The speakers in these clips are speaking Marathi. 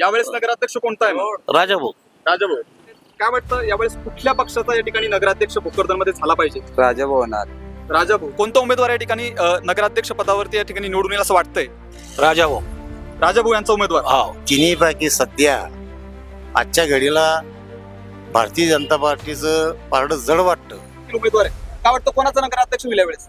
यावेळेस नगराध्यक्ष कोणता आहे? मग? राजाभाऊ. राजाभाऊ. काय वाटतं यावेळेस कुठल्या पक्षाचा या ठिकाणी नगराध्यक्ष भोकरदनमध्ये झाला पाहिजे? राजभवनात राजाभाऊ कोणता उमेदवार या ठिकाणी नगराध्यक्ष पदावरती या ठिकाणी निवडून येईल असं वाटतंय? राजाभाऊ. राजाभाऊ यांचा उमेदवार. हा. तिन्हीपैकी सध्या आजच्या घडीला भारतीय जनता पार्टीचं पारड जड वाटतं. उमेदवार आहे काय वाटतं कोणाचा नगराध्यक्ष होईल यावेळेस?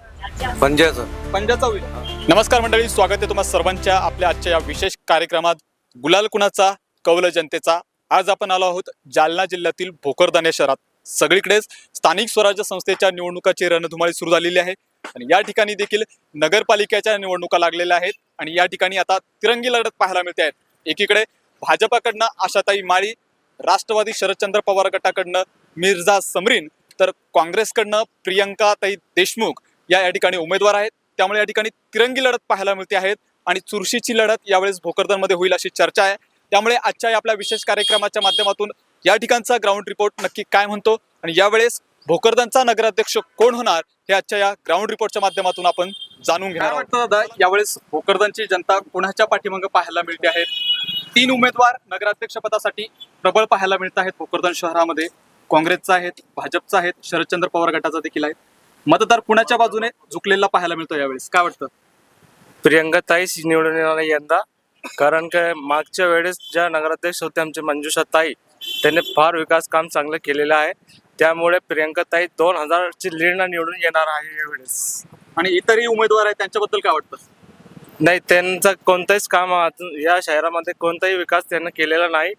पंजाचं. पंजाचा होईल. नमस्कार मंडळी स्वागत आहे तुम्हा सर्वांच्या आपल्या आजच्या या विशेष कार्यक्रमात. गुलाल कुणाचा? कौल जनतेचा. आज आपण आलो आहोत जालना जिल्ह्यातील भोकरदान या शहरात. सगळीकडेच स्थानिक स्वराज्य संस्थेच्या निवडणुकाची रणधुमाळी सुरू झालेली आहे. आणि या ठिकाणी देखील नगरपालिकेच्या निवडणुका लागलेल्या आहेत. आणि या ठिकाणी आता तिरंगी लढत पाहायला मिळते आहेत एकीकडे भाजपाकडनं आशाताई माळी राष्ट्रवादी शरदचंद्र पवार गटाकडनं मिर्झा समरीन तर काँग्रेसकडनं प्रियंकाताई देशमुख या या ठिकाणी उमेदवार आहेत. त्यामुळे या ठिकाणी तिरंगी लढत पाहायला मिळते आहेत आणि चुरशीची लढत यावेळेस भोकरदनमध्ये होईल अशी चर्चा आहे. त्यामुळे आजच्या या आपल्या विशेष कार्यक्रमाच्या माध्यमातून या ठिकाणचा ग्राउंड रिपोर्ट नक्की काय म्हणतो आणि यावेळेस भोकरदनचा नगराध्यक्ष कोण होणार हे आजच्या या ग्राउंड रिपोर्टच्या माध्यमातून आपण जाणून घेणार वाटतं दादा यावेळेस भोकरदनची जनता कोणाच्या पाठीमागे पाहायला मिळते आहेत? तीन उमेदवार नगराध्यक्ष पदासाठी प्रबळ पाहायला मिळत आहेत भोकरदन शहरामध्ये. काँग्रेसचा आहेत भाजपचा आहेत शरदचंद्र पवार गटाचा देखील आहे मतदार कुणाच्या बाजूने झुकलेला पाहायला मिळतो यावेळेस? काय वाटतं? प्रियंका ताईच निवडून येणार आहे यंदा. कारण काय मागच्या वेळेस ज्या नगराध्यक्ष होते आमचे मंजुषा ताई त्यांनी फार विकास काम चांगलं केलेलं आहे. त्यामुळे प्रियंका ताई दोन हजारची लीडनं निवडून येणार आहे यावेळेस आणि इतरही उमेदवार आहेत त्यांच्याबद्दल काय वाटतं? नाही त्यांचं कोणतंच काम अजून या शहरामध्ये कोणताही विकास त्यांनी केलेला नाही.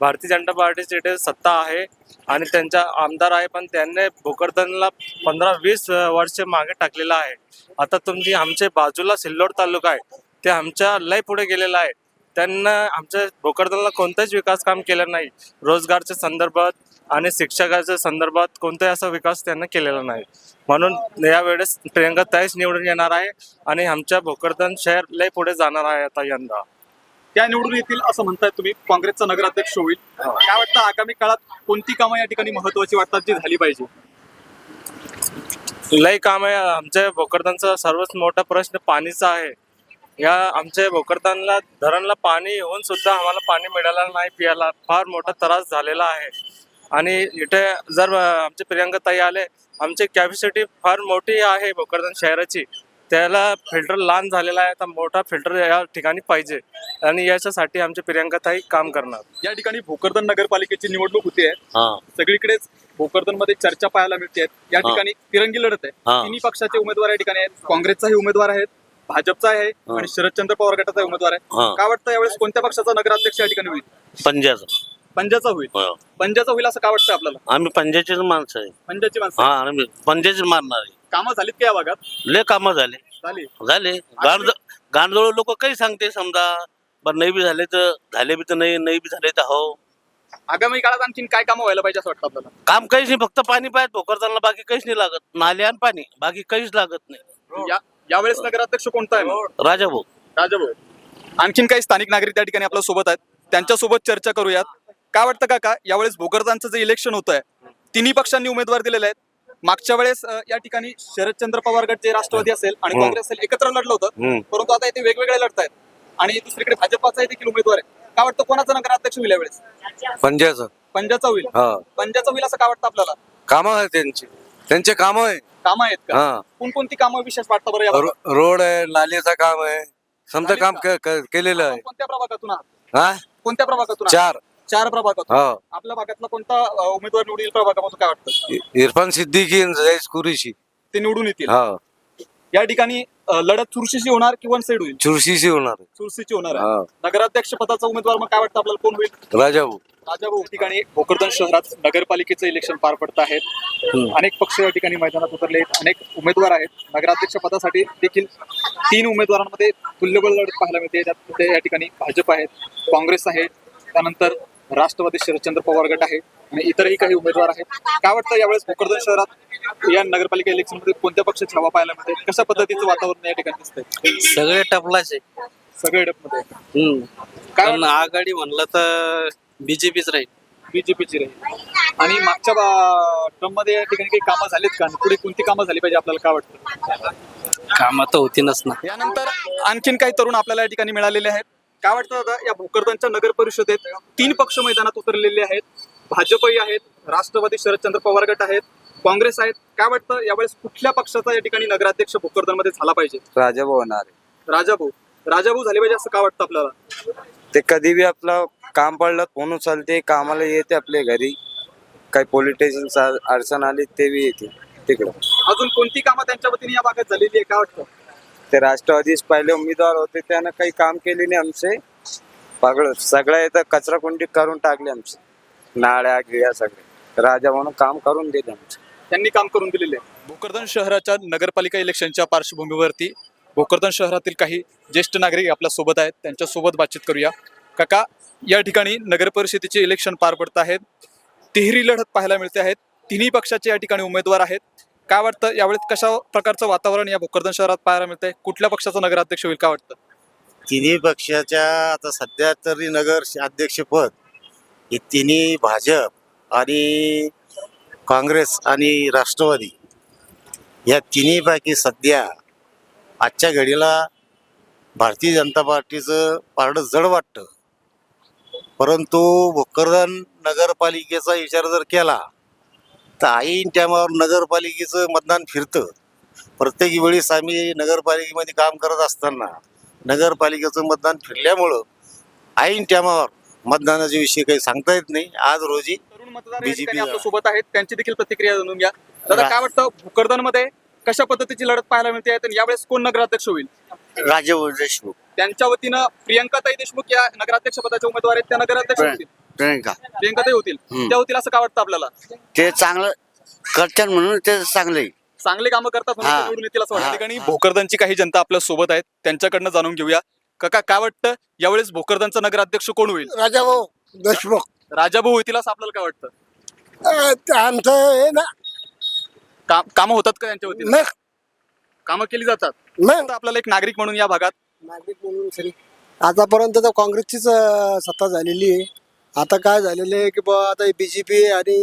भारतीय जनता पार्टीची इथे सत्ता आहे आणि त्यांचा आमदार आहे पण त्यांनी भोकरदनला पंधरा वीस वर्ष मागे टाकलेला आहे. आता तुमची आमच्या बाजूला सिल्लोड तालुका आहे ते आमच्या लय पुढे गेलेला आहे. त्यांना आमच्या भोकरदनला कोणताच विकास काम केलं नाही. रोजगारच्या संदर्भात आणि शिक्षकाच्या संदर्भात कोणताही असा विकास त्यांना केलेला नाही. म्हणून यावेळेस प्रियंका ताईच निवडून येणार आहे आणि आमच्या भोकरदन शहर लय पुढे जाणार आहे आता यंदा. त्या निवडून येतील असं म्हणताय तुम्ही. काँग्रेसचा नगराध्यक्ष होईल. काय वाटतं आगामी काळात कोणती कामं या ठिकाणी महत्वाची वाटतात जी झाली पाहिजे? लय काम आहे आमच्या भोकरदनचा सर्वात मोठा प्रश्न पाणीचा आहे. या आमच्या भोकरदनला धरणला पाणी येऊन सुद्धा आम्हाला पाणी मिळालं नाही पियाला. फार मोठा त्रास झालेला आहे. आणि इथे जर आमचे प्रियंका ताई आले आमची कॅपॅसिटी फार मोठी आहे भोकरदन शहराची. त्याला फिल्टर लहान झालेला आहे आता मोठा फिल्टर या ठिकाणी पाहिजे. आणि याच्यासाठी आमचे प्रियंका ताई काम करणार. या ठिकाणी भोकरदन नगरपालिकेची निवडणूक होती आहे. हा. सगळीकडेच भोकरदनमध्ये चर्चा पाहायला मिळते या हा. ठिकाणी तिरंगी लढत आहे. हा. तिन्ही पक्षाचे उमेदवार या ठिकाणी आहेत. काँग्रेसचाही उमेदवार आहेत भाजपचा आहे. हा. आणि शरदचंद्र पवार गटाचा उमेदवार आहे. हा. काय वाटतं यावेळेस कोणत्या पक्षाचा नगराध्यक्ष या ठिकाणी होईल? पंजाचं. पंजाचा होईल. हो. पंजाचा होईल असं काय वाटतं आपल्याला? आम्ही पंजाचीच माणसं आहे. पंजाची माणसं हा आम्ही पंजाचीच मारणार आहे. कामं झालीत का या भागात? लय कामं झाले. झाली. झाले. गांड गांडोळ लोक काही सांगते समजा बरं नाही बी झाले तर झाले बी तर नाही नाही बी झाले तर हो. आगामी काळात आणखीन काय कामं व्हायला पाहिजे असं वाटतं आपल्याला? काम काहीच नाही फक्त पाणी पाहिजे भोकरदनला बाकी काहीच नाही लागत. नाले आणि पाणी बाकी काहीच लागत नाही. या यावेळेस नगराध्यक्ष कोणता आहे मग? राजाभाऊ. राजाभाऊ. आणखीन काही स्थानिक नागरिक त्या ठिकाणी आपल्यासोबत आहेत. त्यांच्यासोबत चर्चा करूयात. काय वाटतं काका यावेळेस भोकरदानचं जे इलेक्शन होत आहे तिन्ही पक्षांनी उमेदवार दिलेले आहेत. मागच्या वेळेस अं, या ठिकाणी शरदचंद्र पवार गट जे राष्ट्रवादी असेल आणि हम्म. काँग्रेस असेल एकत्र लढलं होतं. हम्म. परंतु आता इथे वेगवेगळे लढत आहेत. आणि दुसरीकडे भाजपाचाही देखील उमेदवार आहे काय वाटतं कोणाचा नगराध्यक्ष होईल यावेळेस पंजाचं. पंजाचा होईल? हा. पंजाचा होईल असं काय वाटतं आपल्याला? कामं आहे त्यांची. त्यांचे काम आहे कामं आहेत का? हा. कोणकोणती कामं विशेष वाटतं बरं या भागात? रो- रोड आहे नालीचं काम आहे. समजा काम के- के- केलेलं आहे. कोणत्या प्रभागातून आहात? हा? कोणत्या प्रभागातून आहात? चार. चार प्रभागातून हो. आपल्या भागातला कोणता अं, उमेदवार निवडून येईल प्रभागामधून काय वाटतं? इ- इरफान सिद्दीकी आणि जयेश कुरेशी. ते निवडून येतील. हा. या ठिकाणी अ, लढत चुरशीची होणार की वन साइड होईल चुरशीशी होणार. चुरशीची होणार आहे. हा. नगराध्यक्ष पदाचा उमेदवार मग काय वाटतं आपल्याला? कोण होईल? राजाभाऊ. राजाभाऊ. ठिकाणी भोकरदन शहरात नगरपालिकेचं इलेक्शन पार पडत आहेत. अनेक पक्ष या ठिकाणी मैदानात उतरले आहेत. अनेक उमेदवार आहेत. नगराध्यक्ष पदासाठी देखील तीन उमेदवारांमध्ये तुल्यबळ लढत पाहायला मिळते. त्यात या ठिकाणी भाजप आहेत काँग्रेस आहे. त्यानंतर राष्ट्रवादी शरदचंद्र पवार गट आहे आणि इतरही काही उमेदवार आहेत. काय वाटतं यावेळेस भोकरदन शहरात या नगरपालिका इलेक्शनमध्ये कोणत्या पक्षाची हवा पाहायला मिळते? कशा पद्धतीचं वातावरण या ठिकाणी दिसतंय? सगळे टपलाच आहे. सगळे मध्ये हम्म. काय पण आघाडी म्हणलं तर बीजेपीच राहील. बीजेपीची राहील. आणि मागच्या टर्ममध्ये या ठिकाणी काही कामं झालीत का? पुढे कोणती कामं झाली पाहिजे आपल्याला काय वाटतं? कामं तर होतीनच ना. यानंतर आणखीन काही तरुण आपल्याला या ठिकाणी मिळालेले आहेत. काय वाटतं दादा या भोकरदनच्या नगर परिषदेत तीन पक्ष मैदानात उतरलेले आहेत. भाजपही आहेत राष्ट्रवादी शरदचंद्र पवार गट आहेत काँग्रेस आहेत. काय वाटतं यावेळेस कुठल्या पक्षाचा या ठिकाणी नगराध्यक्ष भोकरदनमध्ये झाला पाहिजे? राजाभाऊ होणार. राजाभाऊ. राजाभाऊ झाले पाहिजे असं का वाटतं आपल्याला? ते कधी बी आपलं काम पडलं फोन उचलते कामाला येते आपल्या घरी. काही स्टेशन अडचण आली ते बी येते. तिकडं. अजून कोणती कामं त्यांच्या वतीने या भागात झालेली आहे काय वाटतं? ते राष्ट्रवादीच पहिले उमेदवार होते त्यानं काही काम केले नाही आमचे. पगड सगळ्या इथं कचरा कुंडी करून टाकले आमचे. नाळ्या गिळ्या सगळे. राजा म्हणून काम करून दिले आमचे. त्यांनी काम करून दिलेले. आहे भोकरदन शहराच्या नगरपालिका इलेक्शनच्या पार्श्वभूमीवरती भोकरदन शहरातील काही ज्येष्ठ नागरिक आपल्यासोबत आहेत त्यांच्यासोबत बातचीत करूया. काका या ठिकाणी नगर परिषदेचे इलेक्शन पार पडत आहेत. तिहेरी लढत पाहायला मिळते आहेत. तिन्ही पक्षाचे या ठिकाणी उमेदवार आहेत. काय वाटतं यावेळेस कशा प्रकारचं वातावरण या भोकरदन शहरात पाहायला मिळतंय? कुठल्या पक्षाचा नगराध्यक्ष होईल काय वाटतं? तिन्ही पक्षाच्या आता सध्या तरी नगर अध्यक्षपद हे तिन्ही भाजप आणि काँग्रेस आणि राष्ट्रवादी या तिन्हीपैकी सध्या आजच्या घडीला भारतीय जनता पार्टीचं पारडं जड वाटतं. परंतु भोकरदन नगरपालिकेचा विचार जर केला तर ऐन टायमावर नगरपालिकेचं मतदान फिरतं. प्रत्येक वेळेस आम्ही नगरपालिकेमध्ये काम करत असताना नगरपालिकेचं मतदान फिरल्यामुळं ऐन टायमावर मतदानाच्या विषयी काही सांगता येत नाही. आज रोजी ला. सोबत आहेत त्यांची देखील प्रतिक्रिया जाणून घ्या. दादा काय वाटतं भोकरदनमध्ये कशा पद्धतीची लढत पाहायला मिळते? आणि यावेळेस कोण नगराध्यक्ष होईल? राजेभाऊ देशमुख. त्यांच्या वतीनं प्रियंकाताई देशमुख या नगराध्यक्ष पदाचे उमेदवार आहेत. त्या नगराध्यक्ष होतील. प्रियंका प्रियंकाताई होतील. हम्म. त्या होतील असं काय वाटतं आपल्याला? ते चांगलं करतात म्हणून ते चांगले. चांगले कामं करतात म्हणून हा. ते निवडून येतील असं वाटतं. हा. या ठिकाणी भोकरदनची काही जनता आपल्यासोबत आहेत. त्यांच्याकडनं जाणून घेऊया. काका काय वाटतं यावेळेस भोकरदनचा नगराध्यक्ष कोण होईल? राजाभाऊ देशमुख. राजाभाऊ होतील असं आपल्याला काय वाटतं? अं, ते आमचं हे ना काम कामं होतात का त्यांच्या वतीनं? मग. कामं केली जातात. मग. आता आपल्याला एक नागरिक म्हणून या भागात. नागरिक म्हणून सरी. आतापर्यंत तर काँग्रेसचीच अं, सत्ता झालेली आहे. आता काय झालेलं आहे की बा आता बी जे पी आणि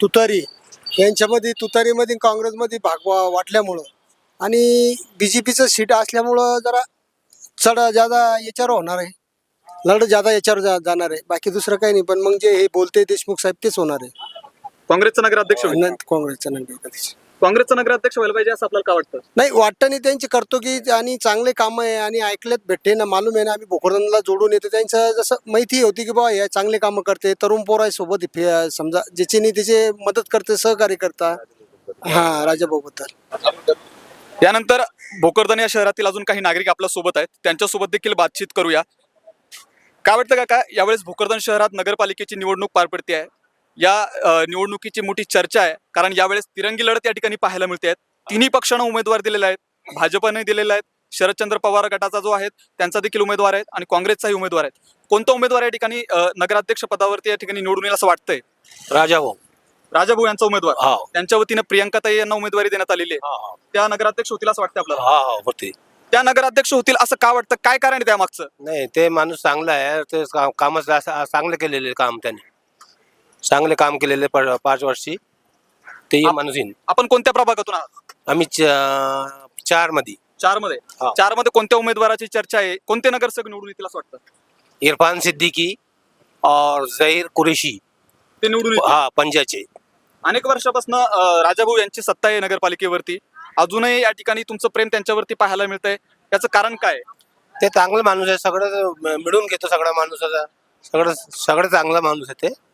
तुतारी यांच्यामध्ये तुतारीमध्ये काँग्रेसमध्ये भाग वा- वाटल्यामुळं. आणि बी जे पीचं सीट असल्यामुळं जरा चढ जादा याच्यावर होणार आहे. लढ जादा याच्यावर जा जाणार आहे. बाकी दुसरं काही नाही. पण मग जे हे बोलते देशमुख साहेब तेच होणार आहे. काँग्रेसचा नगराध्यक्ष होईल. न- काँग्रेसचं नाही कधीच काँग्रेसचा नगराध्यक्ष व्हायला पाहिजे असं आपल्याला काय वाटतं? नाही वाटतं नाही त्यांची करतो की आणि चांगले काम आहे आणि ऐकलेत भेटते ना मालूम आहे ना आम्ही भोकरदनला जोडून येतो. त्यांचं जसं माहिती होती की बा हे चांगले कामं करते तरुण पोर आहे सोबत फे- समजा ज्याचे नाही त्याचे मदत करते सहकार्य करता. हा राजाभाऊ बद्दल. यानंतर भोकरदन या शहरातील अजून काही नागरिक आपल्यासोबत आहेत. त्यांच्यासोबत देखील बातचीत करूया. काय वाटतं काका यावेळेस भोकरदन शहरात नगरपालिकेची निवडणूक पार पडते आहे या निवडणुकीची मोठी चर्चा आहे. कारण यावेळेस तिरंगी लढत या ठिकाणी पाहायला मिळते आहेत. तिन्ही पक्षांना उमेदवार दिलेले आहेत. भाजपने दिलेले आहेत. शरदचंद्र पवार गटाचा जो आहे त्यांचा देखील उमेदवार आहेत आणि काँग्रेसचाही उमेदवार आहेत. कोणता उमेदवार या ठिकाणी नगराध्यक्ष पदावरती या ठिकाणी निवडून येईल असं वाटतंय? राजाभाऊ. राजाभाऊ यांचा उमेदवार. हा. त्यांच्या वतीनं प्रियंकाताई यांना उमेदवारी देण्यात आलेली आहे. हा त्या नगराध्यक्ष होतील असं वाटतं आपल्याला? हा हा होते. त्या नगराध्यक्ष होतील असं का वाटतं? काय कारण आहे त्यामागचं? नाही ते माणूस चांगला आहे. ते कामच चांगलं केलेले काम त्याने. चांगले काम केलेले प- पाच वर्षी. ते आप- माणूस येईन आपण कोणत्या प्रभागातून आहात? आम्ही चारमध्ये चारमध्ये हा. चारमध्ये कोणत्या उमेदवाराची चर्चा आहे? कोणते नगरसेवक निवडून येतील असं वाटतं? इरफान सिद्दीकी और जहीर कुरेशी. ते निवडून येतील. हा पंजाचे. अनेक वर्षापासून राजाभाऊ यांची सत्ता आहे नगरपालिकेवरती. अजूनही या ठिकाणी तुमचं प्रेम त्यांच्यावरती पाहायला मिळतंय. याचं कारण काय आहे? ते चांगलं माणूस आहे. सगळं मिळून घेतो सगळा माणूस सगळं सगळं चांगला माणूस आहे ते.